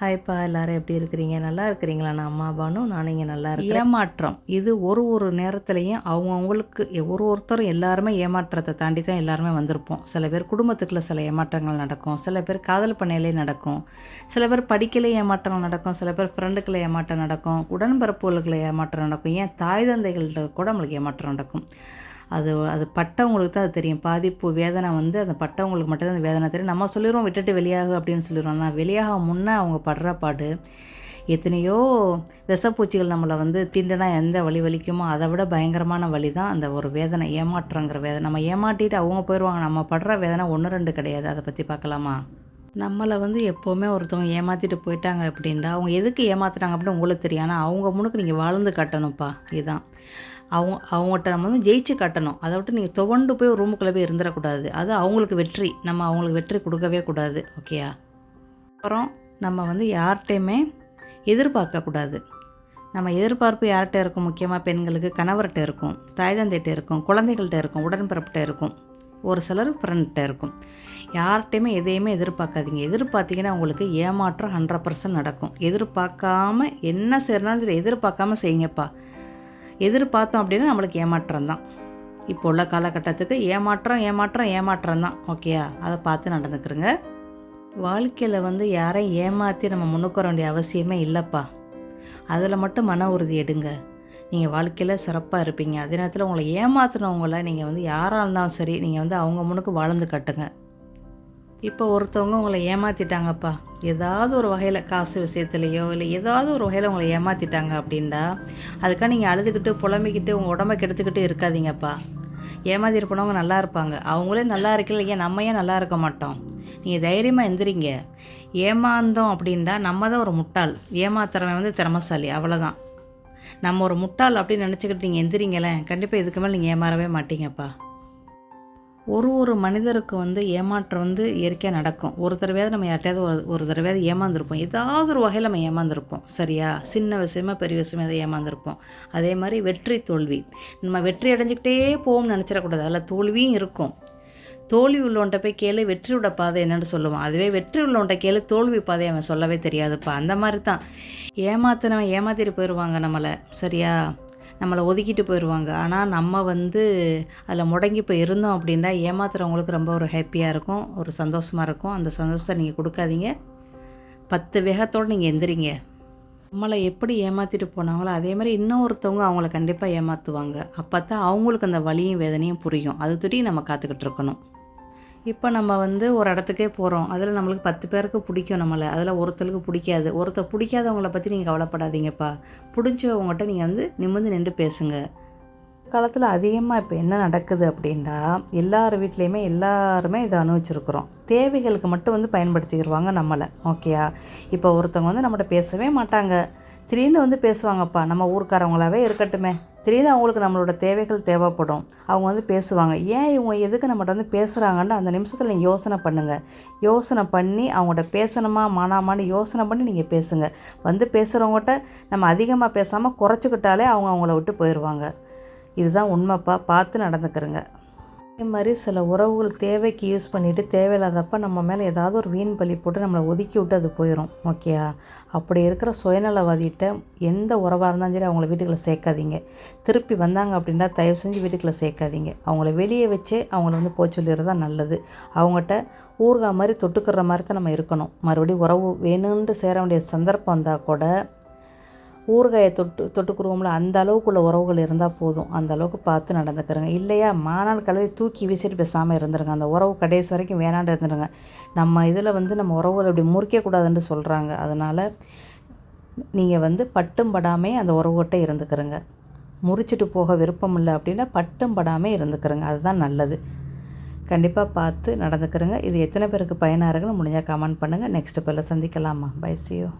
ஹாய்ப்பா எல்லாரும் எப்படி இருக்கிறீங்க? நல்லா இருக்கிறீங்களா? நான் அம்மா பானு நான் இங்கே நல்லா இருக்கேன் ஏமாற்றம். இது ஒரு ஒரு நேரத்துலையும் அவங்கவுங்களுக்கு ஒரு ஒருத்தரும் எல்லாருமே ஏமாற்றத்தை தாண்டி தான் எல்லாருமே வந்திருப்போம். சில பேர் குடும்பத்துக்குள்ள சில ஏமாற்றங்கள் நடக்கும். சில பேர் காதல் பண்ணையிலே நடக்கும். சில பேர் படிக்கலே ஏமாற்றம் நடக்கும். சில பேர் ஃப்ரெண்டுக்குள்ள ஏமாற்றம் நடக்கும். உடன்பிறப்புகளுக்குள்ள ஏமாற்றம் நடக்கும். ஏன் தாய் தந்தைகள்கிட்ட கூட நம்மளுக்கு ஏமாற்றம் நடக்கும். அது அது பட்டவங்களுக்கு தான் அது தெரியும். பாதிப்பு வேதனை வந்து அந்த பட்டவங்களுக்கு மட்டும்தான் அந்த வேதனை தெரியும். நம்ம சொல்லிடுவோம் விட்டுட்டு வெளியாகும் அப்படின்னு சொல்லிடுவோம் ஆனால் வெளியாக முன்னே அவங்க படுற பாடு எத்தனையோ விஷப்பூச்சிகள் நம்மளை வந்து தீண்டுனா எந்த வலி வலிக்குமோ அதை விட பயங்கரமான வலி தான் அந்த ஒரு வேதனை ஏமாற்றங்கிற வேதனை. நம்ம ஏமாட்டிட்டு அவங்க போயிடுவாங்க நம்ம படுற வேதனை ஒன்று ரெண்டு கிடையாது. அதை பற்றி பார்க்கலாமா? நம்மளை வந்து எப்போவுமே ஒருத்தவங்க ஏமாற்றிட்டு போயிட்டாங்க அப்படின்டா அவங்க எதுக்கு ஏமாத்துறாங்க அப்படின்னு உங்களுக்கு தெரியும். ஆனால் அவங்க முன்னுக்கு நீங்கள் வாழ்ந்து காட்டணும்ப்பா. இதுதான். அவங்க அவங்ககிட்ட நம்ம வந்து ஜெயிச்சு கட்டணும். அதை விட்டு நீங்கள் துவண்டு போய் ஒரு ரூமுக்குள்ளே போய் இருந்துடக்கூடாது. அது அவங்களுக்கு வெற்றி. நம்ம அவங்களுக்கு வெற்றி கொடுக்கவே கூடாது. ஓகேயா அப்புறம் நம்ம வந்து யார்கிட்டையுமே எதிர்பார்க்கக்கூடாது நம்ம எதிர்பார்ப்பு யார்கிட்ட இருக்கும்? முக்கியமாக பெண்களுக்கு கணவர்கிட்ட இருக்கும் தாய்தந்தைகிட்ட இருக்கும் குழந்தைகள்கிட்ட இருக்கும் உடன்பிறப்பிட்ட இருக்கும். ஒரு சிலர் ஃப்ரெண்ட்டாக இருக்கும். யார்கிட்டையுமே எதையுமே எதிர்பார்க்காதீங்க. எதிர்பார்த்தீங்கன்னா உங்களுக்கு ஏமாற்றம் ஹண்ட்ரட் பர்சன்ட் நடக்கும். எதிர்பார்க்காம என்ன செய்யறனாலும் சரி எதிர்பார்க்காம செய்யுங்கப்பா. எதிர்பார்த்தோம் அப்படின்னா நம்மளுக்கு ஏமாற்றம் தான். இப்போ உள்ள காலகட்டத்துக்கு ஏமாற்றம் ஏமாற்றம் ஏமாற்றம் தான். ஓகேயா அதை பார்த்து நடந்துக்கிறோங்க. வாழ்க்கையில் வந்து யாரையும் ஏமாற்றி நம்ம முன்னுக்கு வர வேண்டிய அவசியமே இல்லைப்பா. அதில் மட்டும் மன உறுதி எடுங்க. நீங்கள் வாழ்க்கையில் சிறப்பாக இருப்பீங்க. அதே நேரத்தில் உங்களை ஏமாத்தினவங்கள நீங்கள் வந்து யாராக இருந்தாலும் சரி நீங்கள் வந்து அவங்க முன்னுக்கு வாழ்ந்து கட்டுங்க. இப்போ ஒருத்தவங்க உங்களை ஏமாற்றிட்டாங்கப்பா ஏதாவது ஒரு வகையில் காசு விஷயத்துலையோ இல்லை ஏதாவது ஒரு வகையில் உங்களை ஏமாற்றிட்டாங்க அப்படின்டா அதுக்காக நீங்கள் அழுதுகிட்டு புலம்பிக்கிட்டு உங்கள் உடம்ப கெடுத்துக்கிட்டு இருக்காதீங்கப்பா. ஏமாத்தி போனவங்க நல்லா இருப்பாங்க. அவங்களே நல்லா இருக்கல ஏன் நம்ம ஏன் நல்லா இருக்க மாட்டோம்? நீங்கள் தைரியமாக எந்திரிங்க. ஏமாந்தோம் அப்படின்டா நம்ம தான் ஒரு முட்டாள். ஏமாத்துறவன் வந்து திறமசாலி. அவ்வளோதான் நம்ம ஒரு முட்டாள் அப்படின்னு நினச்சிக்கிட்டு நீங்கள் எந்திரிங்களேன் கண்டிப்பாக இதுக்கு மேலே நீங்கள் ஏமாறவே மாட்டீங்கப்பா. ஒரு ஒரு மனிதருக்கு வந்து ஏமாற்றம் வந்து இயற்கையாக நடக்கும். ஒரு தடவையாவது நம்ம யார்ட்டையாவது ஒரு ஒரு தடவையாவது ஏமாந்துருப்போம். ஏதாவது ஒரு வகையில் நம்ம ஏமாந்துருப்போம். சரியா? சின்ன விஷயமா பெரிய விஷயமா எதை ஏமாந்துருப்போம். அதே மாதிரி வெற்றி தோல்வி. நம்ம வெற்றி அடைஞ்சிக்கிட்டே போவோம்னு நினச்சிடக்கூடாது. அதில் தோல்வியும் இருக்கும். தோல்வி உள்ளவன்ட்ட போய் கேளு வெற்றியோட பாதை என்னன்னு சொல்லுவான். அதுவே வெற்றி உள்ளவன்ட்ட கேளு தோல்வி பாதை அவன் சொல்லவே தெரியாதுப்பா. அந்த மாதிரி தான் ஏமாத்தினவன் ஏமாத்திட்டு போயிடுவாங்க நம்மளை. சரியா? நம்மளை ஒதுக்கிட்டு போயிடுவாங்க ஆனால் நம்ம வந்து அதில் முடங்கி போய் இருந்தோம் அப்படின்னா ஏமாத்துறவங்களுக்கு ரொம்ப ஒரு ஹாப்பியாக இருக்கும். ஒரு சந்தோஷமாக இருக்கும். அந்த சந்தோஷத்தை நீங்கள் கொடுக்காதீங்க. பத்து வேகத்தோடு நீங்கள் எந்திரிங்க. நம்மளை எப்படி ஏமாற்றிட்டு போனாங்களோ அதே மாதிரி இன்னொருத்தவங்க அவங்கள கண்டிப்பாக ஏமாற்றுவாங்க அப்போ தான் அவங்களுக்கு அந்த வலியும் வேதனையும் புரியும். அது துட்டி நம்ம காத்துக்கிட்டு இருக்கணும். இப்போ நம்ம வந்து ஒரு இடத்துக்கே போகிறோம் அதில் நம்மளுக்கு பத்து பேருக்கு பிடிக்கும் நம்மளை. அதில் ஒருத்தருக்கு பிடிக்காது. ஒருத்தர் பிடிக்காதவங்கள பற்றி நீங்கள் கவலைப்படாதீங்கப்பா. பிடிச்சவங்ககிட்ட நீங்கள் வந்து நிமிர்ந்து நின்று பேசுங்க. காலத்தில் அதிகமாக இப்போ என்ன நடக்குது அப்படின்னா எல்லார் வீட்லேயுமே எல்லாருமே இதை அனுபவிச்சிருக்கிறோம். தேவைகளுக்கு மட்டும் வந்து பயன்படுத்திக்கிடுவாங்க நம்மளை. ஓகேயா இப்போ ஒருத்தவங்க வந்து நம்மகிட்ட பேசவே மாட்டாங்க. திடீர்னு வந்து பேசுவாங்கப்பா. நம்ம ஊர்க்காரவங்களாவே இருக்கட்டுமே. திடீர்னு அவங்களுக்கு நம்மளோட தேவைகள் தேவைப்படும். அவங்க வந்து பேசுவாங்க. ஏன் இவங்க எதுக்கு நம்மகிட்ட வந்து பேசுகிறாங்கன்னு அந்த நிமிஷத்தில் நீங்கள் யோசனை பண்ணுங்கள் யோசனை பண்ணி அவங்கள்ட்ட பேசணுமா மானாமான்னு யோசனை பண்ணி நீங்கள் பேசுங்க. வந்து பேசுகிறவங்ககிட்ட நம்ம அதிகமாக பேசாமல் குறைச்சிக்கிட்டாலே அவங்க அவங்கள விட்டு போயிடுவாங்க இதுதான் உண்மைப்பா. பார்த்து நடந்துக்கிறங்க. அதே மாதிரி சில உறவுகள் தேவைக்கு யூஸ் பண்ணிவிட்டு தேவையில்லாதப்ப நம்ம மேலே ஏதாவது ஒரு வீண் பழி போட்டு நம்மளை ஒதுக்கி விட்டு அது போயிடும் ஓகேயா அப்படி இருக்கிற சுயநலவாதிகிட்ட எந்த உறவாக இருந்தாலும் சரி அவங்கள வீட்டுக்குள்ளே சேர்க்காதீங்க. திருப்பி வந்தாங்க அப்படின்னா தயவு செஞ்சு வீட்டுக்குள்ளே சேர்க்காதீங்க. அவங்கள வெளியே வச்சே அவங்கள வந்து போக சொல்லிடுறது தான் நல்லது. அவங்ககிட்ட ஊறுகாய் மாதிரி தொட்டுக்கிற மாதிரி தான் நம்ம இருக்கணும். மறுபடியும் உறவு வேணுன்ட்டு சேர வேண்டிய சந்தர்ப்பம் வந்தால் கூட ஊறுகாயை தொட்டு தொட்டுக்குருவோம்ல அந்த அளவுக்குள்ள உறவுகள் இருந்தால் போதும். அந்த அளவுக்கு பார்த்து நடந்துக்கிறேங்க. இல்லையா மாநாள் கழுதை தூக்கி வீசிட்டு பேசாமல் இருந்துருங்க. அந்த உறவு கடைசி வரைக்கும் வேணாண்டு இருந்துருங்க. நம்ம இதில் வந்து நம்ம உறவுகள் இப்படி முறிக்கக்கூடாதுன்னு சொல்கிறாங்க அதனால் நீங்கள் வந்து பட்டும் படாமே அந்த உறவுகிட்ட இருந்துக்கிறங்க. முறிச்சிட்டு போக விருப்பம் இல்லை அப்படின்னா பட்டும் படாமே இருந்துக்கிறங்க. அதுதான் நல்லது. கண்டிப்பாக பார்த்து நடந்துக்கிறங்க. இது எத்தனை பேருக்கு பயனாக இருக்குன்னு முடிஞ்சால் கமெண்ட் பண்ணுங்கள் நெக்ஸ்ட் பேரில் சந்திக்கலாமா? பை சியோ